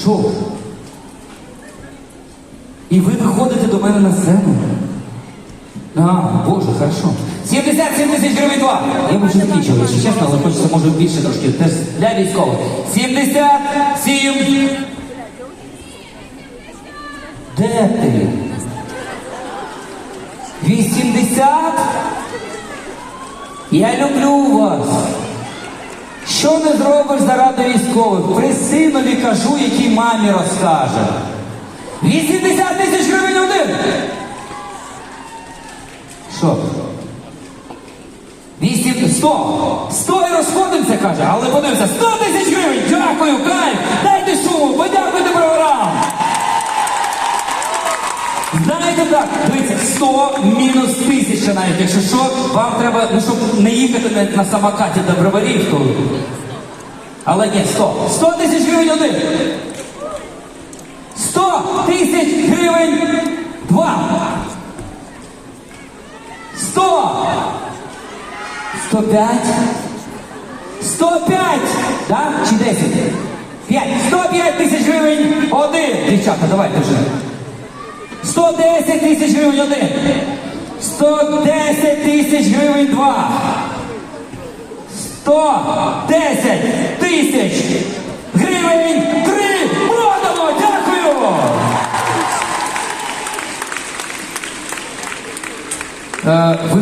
Що? І ви виходите до мене на сцену? А, боже, хорошо. 77 тисяч гривень два. Я вже закінчив, якщо чесно, але хочеться може більше трошки. Теж для військових. 77. Де ти? 80? Я люблю вас. Що не зробиш заради військових? При синові кажу, який мамі розкаже. 80 тисяч гривень один. Що? 8, 100. 100 і розходимося, каже, але подивимося, 100 тисяч гривень! Дякую, кайф! Дайте шуму, подякуйте програм! Знаєте так, дивіться, 100 мінус 1000 навіть, якщо що, вам треба, ну щоб не їхати на, на самокаті до броварів. Але ні, 100. 100 тисяч гривень один. 100 тисяч гривень два. 100. 105. 105. Да? Чи 10? 5. 105 тисяч гривень один. Дівчата, давайте вже. 110 тисяч гривень один. 110 тисяч гривень два. 110 тисяч гривень три. Продано! Дякую! Е,